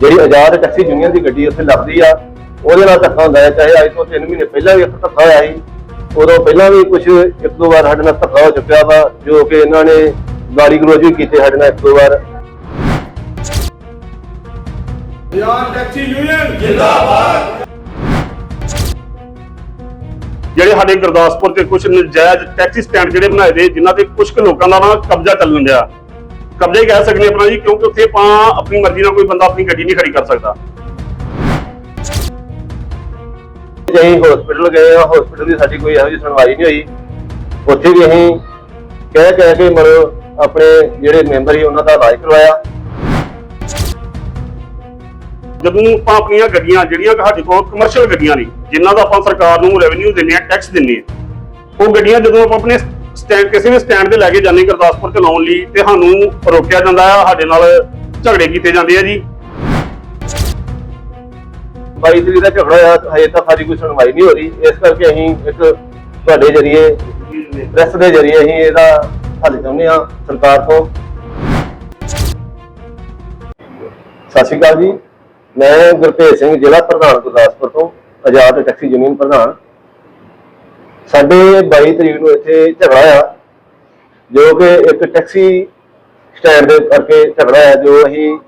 ਜਿਹੜੀ Azad taxi union ਦੀ ਗੱਡੀ ਉੱਥੇ ਲੱਗਦੀ ਆ ਉਹਦੇ ਨਾਲ ਧੱਕਾ ਹੁੰਦਾ ਹੈ ਚਾਹੇ ਅੱਜ ਤੋਂ 3 ਮਹੀਨੇ ਪਹਿਲਾਂ ਵੀ ਇੱਕ ਧੱਕਾ ਹੋਇਆ ਸੀ ਉਦੋਂ ਪਹਿਲਾਂ ਵੀ ਕੁਝ ਇੱਕ ਦੋ ਵਾਰ ਸਾਡੇ ਨਾਲ ਧੱਕਾ ਹੋ ਚੁੱਕਿਆ ਵਾ ਜੋ ਕਿ ਇਹਨਾਂ ਨੇ ਗਾਲੀ ਗਲੋਚ ਵੀ ਕੀਤੇ ਸਾਡੇ ਨਾਲ ਇੱਕ ਦੋ ਵਾਰ। ਬਿਆਨ ਟੈਕਸੀ ਯੂਨੀਅਨ ਜਿੰਦਾਬਾਦ। ਜਿਹੜੇ ਸਾਡੇ ਗੁਰਦਾਸਪੁਰ ਤੇ ਕੁਝ ਨਜਾਇਜ਼ ਟੈਕਸੀ ਸਟੈਂਡ ਜਿਹੜੇ ਬਣਾਏ ਦੇ ਜਿਨ੍ਹਾਂ ਤੇ ਕੁਝ ਕੁ ਲੋਕਾਂ ਦਾ ਨਾ ਕਬਜ਼ਾ ਚੱਲਣ ਡਿਆ। ਕਬਜ਼ਾ ਹੀ ਕਹਿ ਸਕਦੇ ਆਪਣਾ ਜੀ ਕਿਉਂਕਿ ਉੱਥੇ ਆਪਾਂ ਆਪਣੀ ਮਰਜ਼ੀ ਨਾਲ ਕੋਈ ਬੰਦਾ ਆਪਣੀ ਗੱਡੀ ਨਹੀਂ ਖੜੀ ਕਰ ਸਕਦਾ। ਜੇ ਅਸੀਂ ਹਸਪੀਟਲ ਗਏ ਆ ਹਸਪੀਟਲ ਦੀ ਸਾਡੀ ਕੋਈ ਇਹੋ ਜਿਹੀ ਸੁਣਵਾਈ ਨਹੀਂ ਹੋਈ। ਉੱਥੇ ਵੀ ਅਸੀਂ ਕਹਿ ਕਹਿ ਕੇ ਮਤਲਬ ਆਪਣੇ ਜਿਹੜੇ ਮੈਂਬਰ ਸੀ ਉਹਨਾਂ ਦਾ ਇਲਾਜ ਕਰਵਾਇਆ। ਜਦੋਂ ਆਪਾਂ ਆਪਣੀਆਂ ਗੱਡੀਆਂ ਜਿਹੜੀਆਂ ਕਿ ਸਾਡੇ ਕੋਲ ਕਮਰਸ਼ੀਅਲ ਗੱਡੀਆਂ ਨੇ ਜਿਨ੍ਹਾਂ ਦਾ ਆਪਾਂ ਸਰਕਾਰ ਨੂੰ ਰੈਵਨਿਊ ਦਿੰਦੇ ਆ ਟੈਕਸ ਦਿੰਦੇ ਆ ਉਹ ਗੱਡੀਆਂ ਜਦੋਂ ਆਪਾਂ ਆਪਣੇ ਸਟੈਂਡ, ਕਿਸੇ ਵੀ ਸਟੈਂਡ ਤੇ ਲੈ ਕੇ ਜਾਂਦੇ ਗੁਰਦਾਸਪੁਰ ਤੇ ਲਈ ਤੇ ਸਾਨੂੰ ਰੋਕਿਆ ਜਾਂਦਾ ਆ, ਸਾਡੇ ਨਾਲ ਝਗੜੇ ਕੀਤੇ ਜਾਂਦੇ ਆ ਜੀ। 22 ਤਰੀਕ ਦਾ ਝਗੜਾ ਹੋਇਆ ਹਜੇ ਤੱਕ ਸਾਡੀ ਕੋਈ ਸੁਣਵਾਈ ਨਹੀਂ ਹੋ ਰਹੀ। ਇਸ ਕਰਕੇ ਅਸੀਂ ਇੱਕ ਤੁਹਾਡੇ ਜਰੀਏ ਪ੍ਰੈਸ ਦੇ ਜਰੀਏ ਅਸੀਂ ਇਹਦਾ ਹੱਲ ਚਾਹੁੰਦੇ ਹਾਂ ਸਰਕਾਰ ਤੋਂ। ਸਤਿ ਸ਼੍ਰੀ ਅਕਾਲ ਜੀ। ਮੈਂ ਗੁਰਭੇਜ ਸਿੰਘ, ਜ਼ਿਲ੍ਹਾ ਪ੍ਰਧਾਨ ਗੁਰਦਾਸਪੁਰ ਤੋਂ, ਆਜ਼ਾਦ ਟੈਕਸੀ ਯੂਨੀਅਨ ਪ੍ਰਧਾਨ। ਸਾਡੇ 22 ਤਰੀਕ ਨੂੰ ਇੱਥੇ ਝਗੜਾ ਆ ਜੋ ਕਿ ਇੱਕ ਟੈਕਸੀ ਸਟੈਂਡ ਦੇ ਕਰਕੇ ਝਗੜਾ ਆ ਜੋ ਅਸੀਂ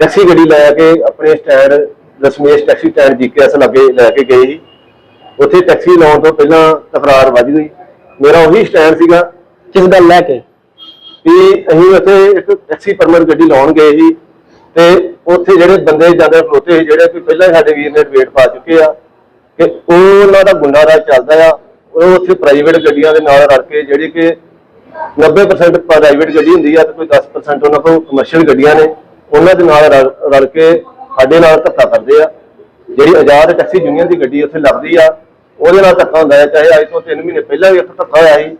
ਟੈਕਸੀ ਗੱਡੀ ਲੈ ਕੇ ਆਪਣੇ stand Dashmesh taxi stand GKS ਲੱਗੇ ਲੈ ਕੇ ਗਏ ਸੀ। ਉੱਥੇ ਟੈਕਸੀ ਲਾਉਣ ਤੋਂ ਪਹਿਲਾਂ ਤਕਰਾਰ ਵੱਜ ਗਈ। ਮੇਰਾ ਉਹੀ ਸਟੈਂਡ ਸੀਗਾ। ਕਿਸ ਗੱਲ ਲੈ ਕੇ? ਵੀ ਅਸੀਂ ਉੱਥੇ ਇੱਕ ਟੈਕਸੀ ਪਰਮਿਟ ਗੱਡੀ ਲਾਉਣ ਗਏ ਸੀ ਤੇ ਉੱਥੇ ਜਿਹੜੇ ਬੰਦੇ ਜਾਂਦੇ ਖਲੋਤੇ ਸੀ ਜਿਹੜੇ ਵੀ ਪਹਿਲਾਂ ਸਾਡੇ ਵੀਰ ਨੇ ਵੇਟ ਪਾ ਚੁੱਕੇ ਆ ਕਿ ਉਹ ਉਹਨਾਂ ਦਾ ਗੁੰਡਾ ਰਾਜ ਚੱਲਦਾ ਆ, ਉਹ ਉੱਥੇ ਪ੍ਰਾਈਵੇਟ ਗੱਡੀਆਂ ਦੇ ਨਾਲ ਰਲ ਕੇ ਜਿਹੜੀ ਕਿ 90% ਪ੍ਰਾਈਵੇਟ ਗੱਡੀ ਹੁੰਦੀ ਆ ਤੇ ਕੋਈ 10% ਉਹਨਾਂ ਕੋਲ ਕਮਰਸ਼ੀਅਲ ਗੱਡੀਆਂ ਨੇ, ਉਹਨਾਂ ਦੇ ਨਾਲ ਰਲ ਰਲ ਕੇ ਸਾਡੇ ਨਾਲ ਧੱਕਾ ਕਰਦੇ ਆ। ਜਿਹੜੀ ਆਜ਼ਾਦ ਟੈਕਸੀ ਯੂਨੀਅਨ ਦੀ ਗੱਡੀ ਉੱਥੇ ਲੱਗਦੀ ਆ, ਉਹਦੇ ਨਾਲ ਧੱਕਾ ਹੁੰਦਾ ਹੈ ਚਾਹੇ ਅੱਜ ਤੋਂ 3 ਮਹੀਨੇ ਪਹਿਲਾਂ ਵੀ ਇੱਕ ਧੱਕਾ ਹੋਇਆ ਸੀ,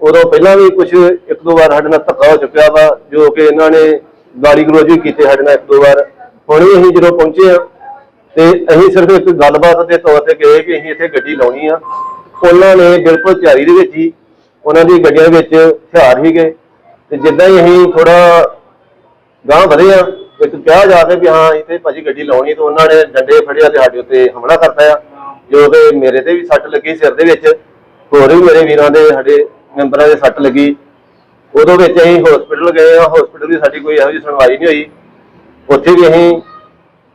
ਉਦੋਂ ਪਹਿਲਾਂ ਵੀ ਕੁਝ ਇੱਕ ਦੋ ਵਾਰ ਸਾਡੇ ਨਾਲ ਧੱਕਾ ਹੋ ਚੁੱਕਿਆ ਵਾ, ਜੋ ਕਿ ਇਹਨਾਂ ਨੇ ਗਾਲੀ ਗਲੋਚ ਵੀ ਕੀਤੇ ਸਾਡੇ ਨਾਲ ਇੱਕ ਦੋ ਵਾਰ। ਹੁਣ ਵੀ ਅਸੀਂ ਜਦੋਂ ਪਹੁੰਚੇ ਆ ਤੇ ਅਸੀਂ ਸਿਰਫ ਇੱਕ ਗੱਲਬਾਤ ਦੇ ਤੌਰ ਤੇ ਗਏ ਕਿ ਅਸੀਂ ਇੱਥੇ ਗੱਡੀ ਲਾਉਣੀ ਆ। ਉਹਨਾਂ ਨੇ ਬਿਲਕੁਲ ਤਿਆਰੀ ਦੇ ਵਿੱਚ ਹੀ ਉਹਨਾਂ ਦੀ ਗੱਡੀਆਂ ਵਿੱਚ ਹਥਿਆਰ ਹੀ ਗਏ। ਤੇ ਜਿੱਦਾਂ ਹੀ ਅਸੀਂ ਥੋੜਾ ਗਾਂ ਵਧੇ ਆ, ਇੱਕ ਕਿਹਾ ਜਾ ਕੇ ਵੀ ਹਾਂ, ਇੱਥੇ ਭਾਜੀ ਗੱਡੀ ਲਾਉਣੀ ਤੇ ਉਹਨਾਂ ਨੇ ਡੰਡੇ ਫੜਿਆ ਤੇ ਸਾਡੇ ਉੱਤੇ ਹਮਲਾ ਕਰਤਾ ਆ, ਜੋ ਕਿ ਮੇਰੇ ਤੇ ਵੀ ਸੱਟ ਲੱਗੀ ਸਿਰ ਦੇ ਵਿੱਚ। ਹੋਰ ਵੀ ਮੇਰੇ ਵੀਰਾਂ ਦੇ, ਸਾਡੇ ਮੈਂਬਰਾਂ ਦੇ ਸੱਟ ਲੱਗੀ। ਉਦੋਂ ਵਿੱਚ ਅਸੀਂ ਹਸਪੀਟਲ ਗਏ ਆ ਹਸਪੀਟਲ ਦੀ ਸਾਡੀ ਕੋਈ ਇਹੋ ਜਿਹੀ ਸੁਣਵਾਈ ਨਹੀਂ ਹੋਈ। ਉੱਥੇ ਵੀ ਅਸੀਂ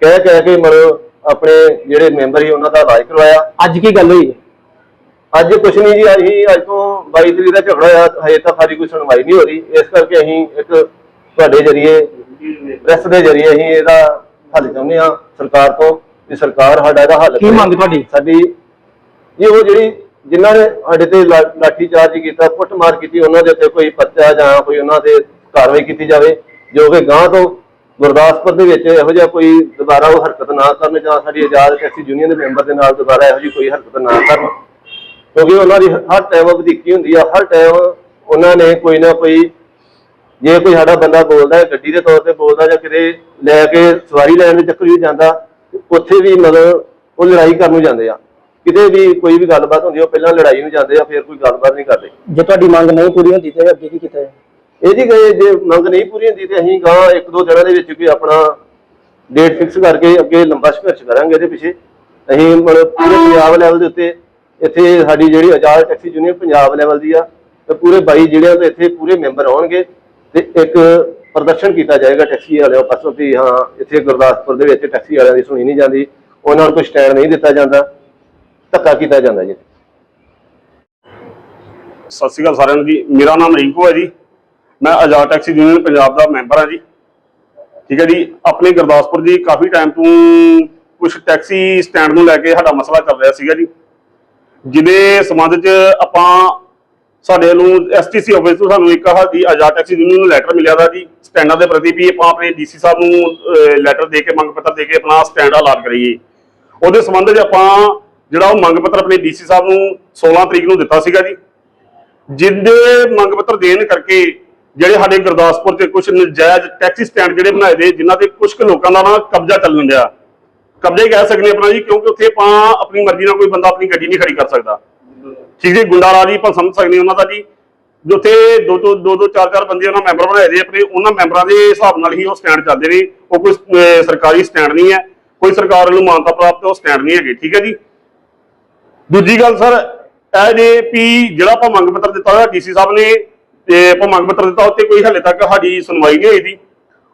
ਕਹਿ ਕਹਿ ਕੇ ਮਤਲਬ ਆਪਣੇ ਜਿਹੜੇ ਮੈਂਬਰ ਸੀ ਉਹਨਾਂ ਦਾ ਇਲਾਜ ਕਰਵਾਇਆ ਅੱਜ ਕੀ ਗੱਲ ਹੋਈ? ਅੱਜ ਕੁਛ ਨਹੀਂ ਜੀ ਅਸੀਂ ਅੱਜ ਤੋਂ 22 ਤਰੀਕ ਦਾ ਝਗੜਾ ਹੋਇਆ ਹਜੇ ਤੱਕ ਸਾਡੀ ਕੋਈ ਸੁਣਵਾਈ ਨਹੀਂ ਹੋ ਰਹੀ ਇਸ ਕਰਕੇ ਅਸੀਂ ਇੱਕ ਤੁਹਾਡੇ ਜਰੀਏ ਪ੍ਰੈਸ ਦੇ ਜਰੀਏ ਅਸੀਂ ਇਹਦਾ ਹੱਲ ਚਾਹੁੰਦੇ ਹਾਂ ਸਰਕਾਰ ਤੋਂ ਕਿ ਸਰਕਾਰ ਸਾਡਾ ਇਹਦਾ ਹੱਲ ਕੀ। ਮੰਗ ਤੁਹਾਡੀ? ਸਾਡੀ ਇਹ ਉਹ ਜਿਹੜੀ ਜਿਨ੍ਹਾਂ ਨੇ ਸਾਡੇ ਤੇ ਲਾਠੀ ਚਾਰਜ ਕੀਤਾ ਕੁੱਟਮਾਰ ਕੀਤੀ ਉਹਨਾਂ ਦੇ ਉੱਤੇ ਕੋਈ ਪਰਚਾ ਜਾਂ ਕੋਈ ਉਹਨਾਂ ਤੇ ਕਾਰਵਾਈ ਕੀਤੀ ਜਾਵੇ ਜੋ ਕਿ ਗਾਂ ਤੋਂ ਗੁਰਦਾਸਪੁਰ ਦੇ ਵਿੱਚ ਇਹੋ ਜਿਹਾ ਕੋਈ ਦੁਬਾਰਾ ਉਹ ਹਰਕਤ ਨਾ ਕਰਨ ਜਾਂ ਸਾਡੀ ਆਜ਼ਾਦ ਟੈਕਸੀ ਯੂਨੀਅਨ ਦੇ ਮੈਂਬਰ ਦੇ ਨਾਲ ਦੁਬਾਰਾ ਇਹੋ ਜਿਹੀ ਕੋਈ ਹਰਕਤ ਨਾ ਕਰਨ। ਕਿਉਂਕਿ ਉਹਨਾਂ ਦੀ ਹਰ ਟਾਈਮ ਵਧੀਕੀ ਹੁੰਦੀ ਆ, ਹਰ ਟਾਈਮ ਉਹਨਾਂ ਨੇ ਕੋਈ ਨਾ ਕੋਈ, ਜੇ ਕੋਈ ਸਾਡਾ ਬੰਦਾ ਬੋਲਦਾ ਹੈ ਗੱਡੀ ਦੇ ਤੌਰ ਤੇ ਬੋਲਦਾ ਜਾਂ ਕਿਤੇ ਲੈ ਕੇ ਸਵਾਰੀ ਲੈਣ ਦੇ ਚੱਕਰ ਵੀ ਜਾਂਦਾ, ਉੱਥੇ ਵੀ ਮਤਲਬ ਉਹ ਲੜਾਈ ਕਰਨ ਨੂੰ ਜਾਂਦੇ ਆ। ਕਿਤੇ ਵੀ ਕੋਈ ਵੀ ਗੱਲਬਾਤ ਹੁੰਦੀ ਉਹ ਪਹਿਲਾਂ ਲੜਾਈ ਨੂੰ ਜਾਂਦੇ ਆ, ਫਿਰ ਕੋਈ ਗੱਲਬਾਤ ਨਹੀਂ ਕਰਦੇ। ਜੇ ਤੁਹਾਡੀ ਮੰਗ ਨਹੀਂ ਪੂਰੀ ਹੁੰਦੀ ਤੇ ਅੱਗੇ ਕੀ ਕੀਤਾ ਹੈ ਇਹਦੀ ਗਏ, ਜੇ ਮੰਗ ਨਹੀਂ ਪੂਰੀ ਹੁੰਦੀ ਤੇ ਅਸੀਂ ਗਾਂ ਇੱਕ ਦੋ ਦਿਨਾਂ ਦੇ ਵਿੱਚ ਕੋਈ ਆਪਣਾ ਡੇਟ ਫਿਕਸ ਕਰਕੇ ਅੱਗੇ ਲੰਬਾ ਸੰਘਰਸ਼ ਕਰਾਂਗੇ ਇਹਦੇ ਪਿੱਛੇ। ਅਸੀਂ ਮਤਲਬ ਪੂਰੇ ਪੰਜਾਬ ਲੈਵਲ ਦੇ ਉੱਤੇ ਇੱਥੇ ਸਾਡੀ ਜਿਹੜੀ Azad taxi union Punjab level ਦੀ ਆ, ਤੇ ਪੂਰੇ 22 ਜ਼ਿਲ੍ਹਿਆਂ ਦੇ ਇੱਥੇ ਪੂਰੇ ਮੈਂਬਰ ਆਉਣਗੇ ਤੇ ਇੱਕ ਪ੍ਰਦਰਸ਼ਨ ਕੀਤਾ ਜਾਏਗਾ ਟੈਕਸੀ ਵਾਲਿਆਂ ਪਾਸੋਂ ਵੀ ਹਾਂ, ਇੱਥੇ ਗੁਰਦਾਸਪੁਰ ਦੇ ਵਿੱਚ ਟੈਕਸੀ ਵਾਲਿਆਂ ਦੀ ਸੁਣੀ ਨਹੀਂ ਜਾਂਦੀ, ਉਹਨਾਂ ਨੂੰ ਕੋਈ ਸਟੈਂਡ ਨਹੀਂ ਦਿੱਤਾ ਜਾਂਦਾ, ਧੱਕਾ ਕੀਤਾ ਜਾਂਦਾ ਜੀ। ਸਤਿ ਸ਼੍ਰੀ ਅਕਾਲ ਸਾਰਿਆਂ ਨੂੰ ਜੀ, ਮੇਰਾ ਨਾਮ ਰਿੰਕੂ ਹੈ ਜੀ। ਮੈਂ ਆਜ਼ਾਦ ਟੈਕਸੀ ਯੂਨੀਅਨ ਪੰਜਾਬ ਦਾ ਮੈਂਬਰ ਹਾਂ ਜੀ। ਠੀਕ ਹੈ ਜੀ, ਆਪਣੇ ਗੁਰਦਾਸਪੁਰ ਜੀ ਕਾਫੀ ਟਾਈਮ ਤੋਂ ਕੁਝ ਟੈਕਸੀ ਸਟੈਂਡ ਨੂੰ ਲੈ ਕੇ ਸਾਡਾ ਮਸਲਾ ਚੱਲ ਰਿਹਾ ਸੀਗਾ ਜੀ। ਜਿਹਦੇ ਸੰਬੰਧ 'ਚ ਆਪਾਂ ਸਾਡੇ ਨੂੰ ਐਸਟੀਸੀ ਆਫਿਸ ਤੋਂ ਸਾਨੂੰ ਇੱਕ ਸਾਡੀ ਆਜ਼ਾਦ ਟੈਕਸੀ ਯੂਨੀਅਨ ਨੂੰ ਲੈਟਰ ਮਿਲਿਆ ਦਾ ਜੀ। ਸਟੈਂਡਾਂ ਦੇ ਪ੍ਰਤੀ ਵੀ ਆਪਾਂ ਆਪਣੇ ਡੀਸੀ ਸਾਹਿਬ ਨੂੰ ਲੈਟਰ ਦੇ ਕੇ, ਮੰਗ ਪੱਤਰ ਦੇ ਕੇ ਆਪਣਾ ਸਟੈਂਡ ਅਲਾਟ ਕਰੀਏ। ਉਹਦੇ ਸੰਬੰਧ 'ਚ ਆਪਾਂ ਜਿਹੜਾ ਉਹ ਮੰਗ ਪੱਤਰ ਆਪਣੇ ਡੀਸੀ ਸਾਹਿਬ ਨੂੰ 16 ਤਰੀਕ ਨੂੰ ਦਿੱਤਾ ਸੀਗਾ ਜੀ। ਜਿੰਦੇ ਮੰਗ ਪੱਤਰ ਦੇਣ ਕਰਕੇ ਜਿਹੜੇ ਸਾਡੇ ਗੁਰਦਾਸਪੁਰ ਤੇ ਕੁਝ ਨਜਾਇਜ਼ ਟੈਕਸੀ ਸਟੈਂਡ ਜਿਹੜੇ ਬਣਾਏ ਦੇ, ਜਿਨ੍ਹਾਂ ਤੇ ਕੁਝ ਕੁ ਲੋਕਾਂ ਦਾ ਨਾ ਕਬਜ਼ਾ ਚੱਲਣ ਡਿਆ। ਕਬਜ਼ਾ ਹੀ ਕਹਿ ਸਕਦੇ ਆਪਣਾ ਜੀ, ਕਿਉਂਕਿ ਉੱਥੇ ਆਪਾਂ ਆਪਣੀ ਮਰਜ਼ੀ ਨਾਲ ਕੋਈ ਬੰਦਾ ਆਪਣੀ ਗੱਡੀ ਨਹੀਂ ਖੜੀ ਕਰ ਸਕਦਾ। ਠੀਕ ਹੈ ਗੁੰਡਾ ਆਪਾਂ ਸਮਝ ਸਕਦੇ ਹਾਂ ਉਹਨਾਂ ਦਾ ਜੀ। ਜਿੱਥੇ ਦੋ ਦੋ ਦੋ ਦੋ ਚਾਰ ਚਾਰ ਬੰਦੇ ਉਹਨਾਂ ਮੈਂਬਰ ਬਣਾਏ ਦੇ ਆਪਣੇ, ਉਹਨਾਂ ਮੈਂਬਰਾਂ ਦੇ ਹਿਸਾਬ ਨਾਲ ਹੀ ਉਹ ਸਟੈਂਡ ਚੱਲਦੇ ਨੇ। ਉਹ ਕੋਈ ਸਰਕਾਰੀ ਸਟੈਂਡ ਨਹੀਂ ਹੈ। ਕੋਈ ਸਰਕਾਰ ਵੱਲੋਂ ਮਾਨਤਾ ਪ੍ਰਾਪਤ ਉਹ ਸਟੈਂਡ ਨਹੀਂ ਹੈਗੇ, ਠੀਕ ਹੈ ਜੀ। ਦੂਜੀ ਗੱਲ, ਸਰ, ਇਹ ਜੇ ਵੀ ਜਿਹੜਾ ਆਪਾਂ ਮੰਗ ਪੱਤਰ ਦਿੱਤਾ ਹੋਇਆ ਡੀਸੀ ਸਾਹਿਬ ਨੇ ਤੇ ਆਪਾਂ ਮੰਗ ਪੱਤਰ ਦਿੱਤਾ ਉੱਤੇ ਕੋਈ ਹਲੇ ਤੱਕ ਸਾਡੀ ਸੁਣਵਾਈ ਨਹੀਂ ਹੋਈ ਦੀ।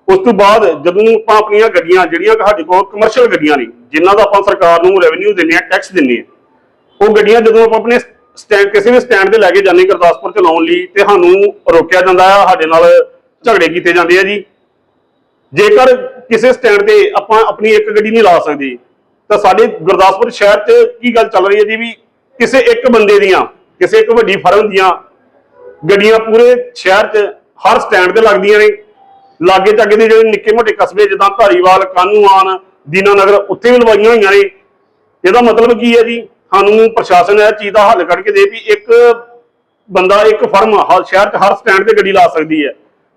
ਉਸ ਤੋਂ ਬਾਅਦ ਜਦੋਂ ਆਪਾਂ ਆਪਣੀਆਂ ਗੱਡੀਆਂ, ਜਿਹੜੀਆਂ ਸਾਡੇ ਕੋਲ ਕਮਰਸ਼ੀਅਲ ਗੱਡੀਆਂ ਨੇ, ਜਿਨ੍ਹਾਂ ਦਾ ਆਪਾਂ ਸਰਕਾਰ ਨੂੰ ਰੈਵਨਿਊ ਦਿੰਦੇ ਆ ਟੈਕਸ ਦਿੰਦੇ ਆ ਉਹ ਗੱਡੀਆਂ ਜਦੋਂ ਆਪਾਂ ਆਪਣੇ ਸਟੈਂਡ ਕਿਸੇ ਵੀ ਸਟੈਂਡ ਤੇ ਲੈ ਕੇ ਜਾਂਦੇ ਗੁਰਦਾਸਪੁਰ ਚ ਲਈ, ਤੇ ਸਾਨੂੰ ਰੋਕਿਆ ਜਾਂਦਾ ਆ, ਸਾਡੇ ਨਾਲ ਝਗੜੇ ਕੀਤੇ ਜਾਂਦੇ ਆ ਜੀ। ਜੇਕਰ ਕਿਸੇ ਸਟੈਂਡ ਤੇ ਆਪਾਂ ਆਪਣੀ ਇੱਕ ਗੱਡੀ ਨਹੀਂ ਲਾ ਸਕਦੇ, ਤਾਂ ਸਾਡੇ ਗੁਰਦਾਸਪੁਰ ਸ਼ਹਿਰ 'ਚ ਕੀ ਗੱਲ ਚੱਲ ਰਹੀ ਹੈ ਜੀ ਵੀ ਕਿਸੇ ਇੱਕ ਬੰਦੇ ਦੀਆਂ, ਕਿਸੇ ਇੱਕ ਵੱਡੀ ਫਰਮ ਦੀਆਂ ਗੱਡੀਆਂ ਪੂਰੇ ਸ਼ਹਿਰ 'ਚ ਹਰ ਸਟੈਂਡ ਤੇ ਲੱਗਦੀਆਂ ਨੇ। ਲਾਗੇ ਚਾਗੇ ਦੇ ਜਿਹੜੇ ਨਿੱਕੇ ਮੋਟੇ ਕਸਬੇ, ਜਿੱਦਾਂ ਧਾਰੀਵਾਲ ਕਾਨੂੰਆਨ ਦੀਨਾਨਗਰ, ਉੱਥੇ ਵੀ ਲਵਾਈਆਂ ਹੋਈਆਂ ਨੇ। ਇਹਦਾ ਮਤਲਬ ਕੀ ਹੈ ਜੀ? ਸਾਨੂੰ ਪ੍ਰਸ਼ਾਸਨ ਇਹ ਚੀਜ਼ ਦਾ ਹੱਲ ਕੱਢ ਕੇ ਦੇ ਵੀ ਇੱਕ ਬੰਦਾ, ਇੱਕ ਫਰਮ ਹਰ ਸ਼ਹਿਰ 'ਚ ਹਰ ਸਟੈਂਡ ਤੇ ਗੱਡੀ ਲਾ ਸਕਦੀ ਹੈ।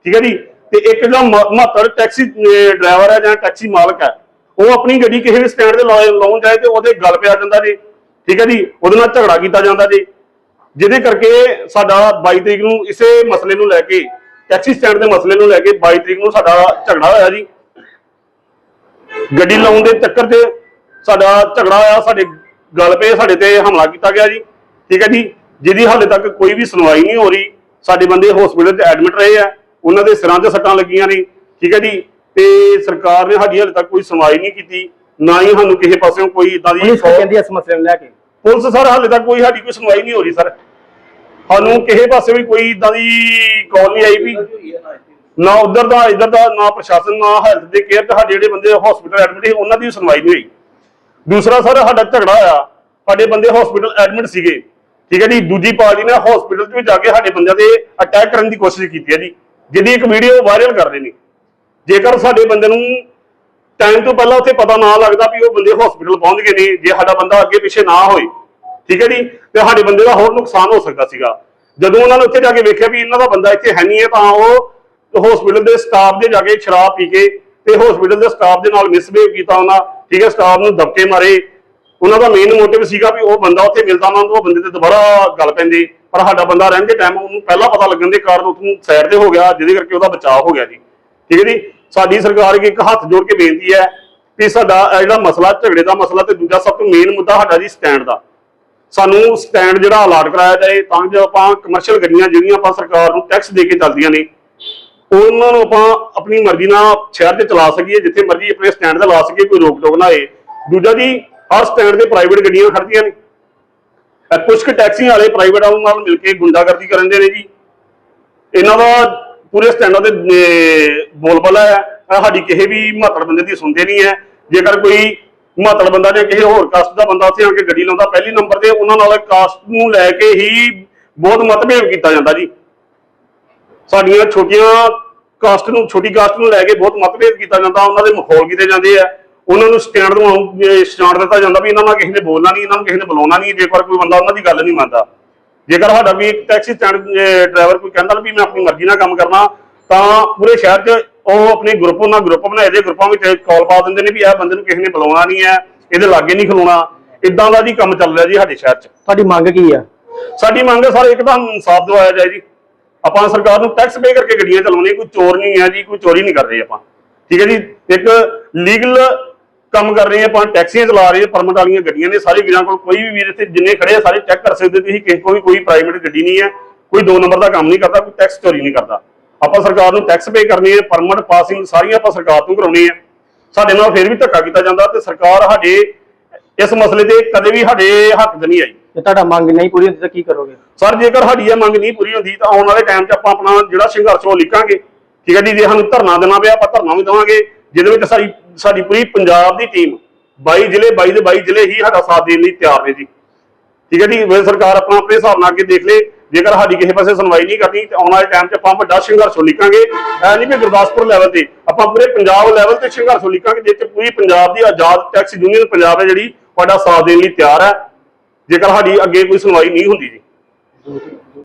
ਠੀਕ ਹੈ ਜੀ? ਤੇ ਇੱਕ ਜਿਹੜਾ ਮ- ਮਹੱਤਵ ਟੈਕਸੀ ਡਰਾਈਵਰ ਹੈ ਜਾਂ ਟੈਕਸੀ ਮਾਲਕ ਹੈ, ਉਹ ਆਪਣੀ ਗੱਡੀ ਕਿਸੇ ਵੀ ਸਟੈਂਡ ਤੇ ਲਾ- ਲਾਉਣ ਜਾਏ ਤੇ ਉਹਦੇ ਗੱਲ ਪਿਆ ਜਾਂਦਾ ਜੀ। ਠੀਕ ਹੈ ਜੀ? ਉਹਦੇ ਨਾਲ ਝਗੜਾ ਕੀਤਾ ਜਾਂਦਾ ਜੀ। ਜਿਹਦੇ ਕਰਕੇ ਸਾਡਾ 22 ਤਰੀਕ ਨੂੰ ਇਸੇ ਮਸਲੇ ਨੂੰ ਲੈ ਕੇ ਟੈਕਸੀ ਸਟੈਂਡ ਦੇ ਮਸਲੇ ਨੂੰ ਲੈ ਕੇ 22 ਤਰੀਕ ਨੂੰ ਸਾਡਾ ਝਗੜਾ ਹੋਇਆ ਜੀ। ਗੱਡੀ ਲਾਉਣ ਦੇ ਚੱਕਰ 'ਚ ਸਾਡਾ ਝਗੜਾ ਹੋਇਆ ਸਾਡੇ ਗੱਲ ਪਏ ਸਾਡੇ ਤੇ ਹਮਲਾ ਕੀਤਾ ਗਿਆ ਜੀ। ਠੀਕ ਹੈ ਜੀ? ਜਿਹਦੀ ਹਾਲੇ ਤੱਕ ਕੋਈ ਵੀ ਸੁਣਵਾਈ ਨਹੀਂ ਹੋ ਰਹੀ। ਸਾਡੇ ਬੰਦੇ ਹਸਪੀਟਲ 'ਚ ਐਡਮਿਟ ਰਹੇ ਆ। ਉਹਨਾਂ ਦੇ ਸਿਰਾਂ 'ਚ ਸੱਟਾਂ ਲੱਗੀਆਂ ਨੇ। ਠੀਕ ਹੈ ਜੀ? ਤੇ ਸਰਕਾਰ ਨੇ ਸਾਡੀ ਹਾਲੇ ਤੱਕ ਕੋਈ ਸੁਣਵਾਈ ਨਹੀਂ ਕੀਤੀ। ਨਾ ਹੀ ਸਾਨੂੰ ਕਿਸੇ ਪਾਸਿਓਂ ਕੋਈ ਇਦਾਂ ਦੀ ਕਹਿੰਦੀ ਇਸ ਮਸਲੇ ਨੂੰ ਲੈ ਕੇ। ਪੁਲਿਸ ਸਰ ਹਾਲੇ ਤੱਕ ਕੋਈ ਸਾਡੀ ਕੋਈ ਸੁਣਵਾਈ ਨਹੀਂ ਹੋ ਰਹੀ ਸਰ। ਸਾਨੂੰ ਕਿਸੇ ਪਾਸੇ ਵੀ ਕੋਈ ਇਦਾਂ ਦੀ ਕਾਲ ਨਹੀਂ ਆਈ ਵੀ। ਨਾ ਉਧਰ ਦਾ, ਇਧਰ ਦਾ, ਨਾ ਪ੍ਰਸ਼ਾਸਨ, ਨਾ ਹੈਲਥ ਦੇ ਕੇਅਰ ਤੇ ਸਾਡੇ ਜਿਹੜੇ ਬੰਦੇ ਹਸਪੀਟਲ ਐਡਮਿਟ ਸੀ, ਉਹਨਾਂ ਦੀ ਸੁਣਵਾਈ ਨਹੀਂ ਹੋਈ। ਦੂਸਰਾ ਸਰ ਸਾਡਾ ਝਗੜਾ ਹੋਇਆ। ਸਾਡੇ ਬੰਦੇ ਹਸਪੀਟਲ ਐਡਮਿਟ ਸੀਗੇ। ਠੀਕ ਹੈ ਜੀ, ਦੂਜੀ ਪਾਰਟੀ ਨੇ ਹਸਪੀਟਲ 'ਚ ਵੀ ਜਾ ਕੇ ਸਾਡੇ ਬੰਦਿਆਂ ਤੇ ਅਟੈਕ ਕਰਨ ਦੀ ਕੋਸ਼ਿਸ਼ ਕੀਤੀ ਹੈ ਜੀ। ਜਿਹਦੀ ਇੱਕ ਵੀਡੀਓ ਵਾਇਰਲ ਕਰ ਰਹੇ ਨੇ। ਜੇਕਰ ਸਾਡੇ ਬੰਦੇ ਨੂੰ ਟਾਈਮ ਤੋਂ ਪਹਿਲਾਂ ਉੱਥੇ ਪਤਾ ਨਾ ਲੱਗਦਾ ਵੀ ਉਹ ਬੰਦੇ ਹਸਪੀਟਲ ਪਹੁੰਚ ਗਏ ਨੇ, ਜੇ ਸਾਡਾ ਬੰਦਾ ਅੱਗੇ ਪਿੱਛੇ ਨਾ ਹੋਏ ਠੀਕ ਹੈ ਜੀ? ਤੇ ਸਾਡੇ ਬੰਦੇ ਦਾ ਹੋਰ ਨੁਕਸਾਨ ਹੋ ਸਕਦਾ ਸੀਗਾ। ਜਦੋਂ ਉਹਨਾਂ ਨੇ ਉੱਥੇ ਜਾ ਕੇ ਵੇਖਿਆ ਵੀ ਇਹਨਾਂ ਦਾ ਬੰਦਾ ਇੱਥੇ ਹੈ ਨਹੀਂ ਹੈ, ਤਾਂ ਉਹ ਹਸਪੀਟਲ ਦੇ ਸਟਾਫ ਦੇ ਜਾ ਕੇ ਸ਼ਰਾਬ ਪੀ ਕੇ ਤੇ ਹਸਪੀਟਲ ਦੇ ਸਟਾਫ ਦੇ ਨਾਲ ਮਿਸਬਿਹੇਵ ਕੀਤਾ ਉਹਨਾਂ, ਠੀਕ ਹੈ? ਸਟਾਫ ਨੂੰ ਧੱਕੇ ਮਾਰੇ। ਉਹਨਾਂ ਦਾ ਮੇਨ ਮੋਟਿਵ ਸੀਗਾ ਵੀ ਉਹ ਬੰਦਾ ਉੱਥੇ ਮਿਲਦਾ ਉਹਨਾਂ ਉਹ ਬੰਦੇ ਤੇ ਦੁਬਾਰਾ ਗੱਲ ਪੈਂਦੀ। ਪਰ ਸਾਡਾ ਬੰਦਾ ਰਹਿੰਦੇ ਟਾਈਮ ਉਹਨੂੰ ਪਹਿਲਾਂ ਪਤਾ ਲੱਗਣ ਦੇ ਕਾਰਨ ਉਹਨੂੰ ਸਾਈਡ ਤੇ ਹੋ ਗਿਆ, ਜਿਹਦੇ ਕਰਕੇ ਉਹਦਾ ਬਚਾਅ ਹੋ ਗਿਆ ਜੀ। ਠੀਕ ਹੈ ਜੀ? ਸਾਡੀ ਸਰਕਾਰ ਅੱਗੇ ਇੱਕ ਹੱਥ ਜੋੜ ਕੇ ਬੇਨਤੀ ਹੈ ਵੀ ਸਾਡਾ ਜਿਹੜਾ ਮਸਲਾ, ਝਗੜੇ ਦਾ ਮਸਲਾ ਤੇ ਦੂਜਾ ਸਭ ਤੋਂ ਮੇਨ ਮੁੱਦਾ ਸਾਡਾ ਜੀ ਸਟੈਂਡ ਦਾ। ਸਾਨੂੰ ਸਟੈਂਡ ਜਿਹੜਾ ਅਲਾਟ ਕਰਾਇਆ ਜਾਏ ਤਾਂ ਜੋ ਆਪਾਂ ਕਮਰਸ਼ੀਅਲ ਗੱਡੀਆਂ ਜਿਹੜੀਆਂ ਆਪਾਂ ਸਰਕਾਰ ਨੂੰ ਟੈਕਸ ਦੇ ਕੇ ਚੱਲਦੀਆਂ ਨੇ ਉਹਨਾਂ ਨੂੰ ਆਪਾਂ ਆਪਣੀ ਮਰਜ਼ੀ ਨਾਲ ਸ਼ਹਿਰ 'ਚ ਚਲਾ ਸਕੀਏ ਜਿੱਥੇ ਮਰਜ਼ੀ ਆਪਣੇ ਸਟੈਂਡ ਤੇ ਲਾ ਸਕੀਏ ਕੋਈ ਰੋਕ ਟੋਕ ਨਾ ਹੋਏ ਦੂਜਾ ਜੀ ਹਰ ਸਟੈਂਡ ਤੇ ਪ੍ਰਾਈਵੇਟ ਗੱਡੀਆਂ ਖੜਦੀਆਂ ਨੇ। ਇਹ ਕੁਝ ਕੁ ਟੈਕਸੀ ਵਾਲੇ ਪ੍ਰਾਈਵੇਟ ਵਾਲਿਆਂ ਨਾਲ ਮਿਲ ਕੇ ਗੁੰਡਾਗਰਦੀ ਕਰਨ ਦੇ ਨੇ ਜੀ। ਇਹਨਾਂ ਦਾ ਪੂਰੇ ਸਟੈਂਡਾਂ ਤੇ ਅਹ, ਬੋਲਬਾਲਾ ਹੈ। ਸਾਡੀ ਕਿਸੇ ਵੀ ਮਹੱਤਵ ਬੰਦੇ ਦੀ ਸੁਣਦੇ ਨਹੀਂ ਹੈ। ਜੇਕਰ ਕੋਈ ਮਹੱਤਵ ਬੰਦਾ ਜਾਂ ਕਿਸੇ ਹੋਰ ਕਾਸਟ ਦਾ ਬੰਦਾ ਉੱਥੇ ਆ ਕੇ ਗੱਡੀ ਲਾਉਂਦਾ, ਪਹਿਲੀ ਨੰਬਰ ਤੇ ਉਹਨਾਂ ਨਾਲ ਕਾਸਟ ਨੂੰ ਲੈ ਕੇ ਹੀ ਬਹੁਤ ਮਤਭੇਦ ਕੀਤਾ ਜਾਂਦਾ ਜੀ। ਸਾਡੀਆਂ ਛੋਟੀਆਂ ਕਾਸਟ ਨੂੰ, ਛੋਟੀ ਕਾਸਟ ਨੂੰ ਲੈ ਕੇ ਬਹੁਤ ਮਤਭੇਦ ਕੀਤਾ ਜਾਂਦਾ, ਉਹਨਾਂ ਦੇ ਮਖੌਲ ਕੀਤੇ ਜਾਂਦੇ ਆ। ਉਹਨਾਂ ਨੂੰ ਸਟੈਂਡ ਨੂੰ ਸਟੈਂਡ ਦਿੱਤਾ ਜਾਂਦਾ ਵੀ ਇਹਨਾਂ ਨਾਲ ਕਿਸੇ ਨੇ ਬੋਲਣਾ ਨਹੀਂ, ਇਹਨਾਂ ਨੂੰ ਕਿਸੇ ਨੇ ਬੁਲਾਉਣਾ ਨਹੀਂ ਜੇਕਰ ਕੋਈ ਬੰਦਾ ਉਹਨਾਂ ਦੀ ਗੱਲ ਨਹੀਂ ਮੰਨਦਾ। ਜੇਕਰ ਸਾਡਾ ਵੀ ਟੈਕਸੀ ਸਟੈਂਡ ਡਰਾਈਵਰ ਕੋਈ ਕਹਿੰਦਾ ਵੀ ਮੈਂ ਆਪਣੀ ਮਰਜ਼ੀ ਨਾਲ ਕੰਮ ਕਰਨਾ, ਤਾਂ ਪੂਰੇ ਸ਼ਹਿਰ 'ਚ ਉਹ ਆਪਣੇ ਗਰੁੱਪ ਨਾਲ ਗਰੁੱਪ ਬਣਾਏ ਦੇ ਗਰੁੱਪਾਂ ਵਿੱਚ ਕਾਲ ਪਾ ਦਿੰਦੇ ਨੇ ਵੀ ਇਹ ਬੰਦੇ ਨੂੰ ਕਿਸੇ ਨੇ ਬੁਲਾਉਣਾ ਨਹੀਂ ਹੈ ਇਹਦੇ ਲਾਗੇ ਨਹੀਂ ਖਲੋਣਾ। ਇਦਾਂ ਦਾ ਜੀ ਕੰਮ ਚੱਲ ਰਿਹਾ ਜੀ ਸਾਡੇ ਸ਼ਹਿਰ 'ਚ। ਤੁਹਾਡੀ ਮੰਗ ਕੀ ਆ? ਸਾਡੀ ਮੰਗ ਹੈ ਸਰ ਇੱਕ ਤਾਂ ਇਨਸਾਫ ਦਿਵਾਇਆ ਜਾਏ ਜੀ। ਆਪਾਂ ਸਰਕਾਰ ਨੂੰ ਟੈਕਸ ਪੇ ਕਰਕੇ ਗੱਡੀਆਂ ਚਲਾਉਣੀਆਂ ਕੋਈ ਚੋਰ ਨਹੀਂ ਹੈ ਜੀ ਕੋਈ ਚੋਰੀ ਨਹੀਂ ਕਰ ਰਹੇ ਆਪਾਂ। ਠੀਕ ਹੈ ਜੀ? ਇੱਕ ਲੀਗਲ ਕੰਮ ਕਰ ਰਹੇ ਆਪਾਂ ਟੈਕਸੀਆਂ ਚਲਾ ਰਹੇ ਪਰਮਿਟ ਵਾਲੀਆਂ ਗੱਡੀਆਂ ਨੇ ਸਾਰੇ ਵੀਰਾਂ ਕੋਲ ਕੋਈ ਵੀ ਵੀਰ ਇੱਥੇ ਜਿੰਨੇ ਖੜੇ ਆ ਸਾਰੇ ਚੈੱਕ ਕਰ ਸਕਦੇ ਤੁਸੀਂ ਕਿਸੇ ਵੀ ਕੋਈ ਪ੍ਰਾਈਵੇਟ ਗੱਡੀ ਨਹੀਂ ਹੈ ਕੋਈ ਦੋ ਨੰਬਰ ਦਾ ਕੰਮ ਨਹੀਂ ਕਰਦਾ ਕੋਈ ਟੈਕਸ ਚੋਰੀ ਨਹੀਂ ਕਰਦਾ। ਆਪਾਂ ਸਰਕਾਰ ਨੂੰ ਟੈਕਸ ਪੇ ਕਰਨੀ ਹੈ ਪਰਮਿਟ ਪਾਸਿੰਗ ਸਾਰੀਆਂ ਆਪਾਂ ਸਰਕਾਰ ਤੋਂ ਕਰਾਉਣੀ ਹੈ। ਸਾਡੇ ਨਾਲ ਫਿਰ ਵੀ ਧੱਕਾ ਕੀਤਾ ਜਾਂਦਾ ਤੇ ਸਰਕਾਰ ਸਾਡੇ ਇਸ ਮਸਲੇ ਤੇ ਕਦੇ ਵੀ ਸਾਡੇ ਹੱਕ 'ਚ ਨਹੀਂ ਆਈ। ਜੇ ਤੁਹਾਡਾ ਮੰਗ ਨਹੀਂ ਪੂਰੀ ਹੁੰਦੀ ਤਾਂ ਕੀ ਕਰੋਗੇ? ਸਰ ਜੇਕਰ ਸਾਡੀ ਇਹ ਮੰਗ ਨਹੀਂ ਪੂਰੀ ਹੁੰਦੀ ਤਾਂ ਆਉਣ ਵਾਲੇ ਟਾਈਮ 'ਚ ਆਪਾਂ ਆਪਣਾ ਜਿਹੜਾ ਸੰਘਰਸ਼ ਉਹ ਲਿਖਾਂਗੇ। ਠੀਕ ਹੈ ਜੀ ਜੇ ਸਾਨੂੰ ਧਰਨਾ ਦੇਣਾ ਪਿਆ ਆਪਾਂ ਧਰਨਾ ਵੀ ਦੇਵਾਂਗੇ ਜਿਹਦੇ ਵਿੱਚ ਸਾਡੀ ਸਾਡੀ ਪੂਰੀ ਪੰਜਾਬ ਦੀ ਟੀਮ 22 ਜ਼ਿਲ੍ਹੇ 22 ਦੇ 22 ਜ਼ਿਲ੍ਹੇ ਹੀ ਸਾਡਾ ਸਾਥ ਦੇਣ ਲਈ ਤਿਆਰ ਨੇ ਜੀ। ਠੀਕ ਹੈ ਜੀ ਵੇ ਸਰਕਾਰ ਆਪਣਾ ਆਪਣੇ ਹਿਸਾਬ ਨਾਲ ਅੱਗੇ ਦੇਖ ਲੇ। ਜੇਕਰ ਸਾਡੀ ਕਿਸੇ ਪਾਸੇ ਸੁਣਵਾਈ ਨਹੀਂ ਕਰਨੀ, ਤੇ ਆਉਣ ਵਾਲੇ ਟਾਈਮ 'ਚ ਆਪਾਂ ਵੱਡਾ ਸੰਘਰਸ਼ ਲਿਖਾਂਗੇ ਐ ਨਹੀਂ ਵੀ ਗੁਰਦਾਸਪੁਰ ਲੈਵਲ ਤੇ, ਆਪਾਂ ਪੂਰੇ ਪੰਜਾਬ ਲੈਵਲ ਤੇ ਸੰਘਰਸ਼ ਲਿਖਾਂਗੇ ਜਿਸ ਪੂਰੀ ਪੰਜਾਬ ਦੀ ਆਜ਼ਾਦ ਟੈਕਸ ਯੂਨੀਅਨ ਪੰਜਾਬ ਹੈ ਜਿਹੜੀ, ਤੁਹਾਡਾ ਸਾਥ ਦੇਣ ਲਈ ਤਿਆਰ ਹੈ। ਜੇਕਰ ਸਾਡੀ ਅੱਗੇ ਕੋਈ ਸੁਣਵਾਈ ਨਹੀਂ ਹੁੰਦੀ ਜੀ।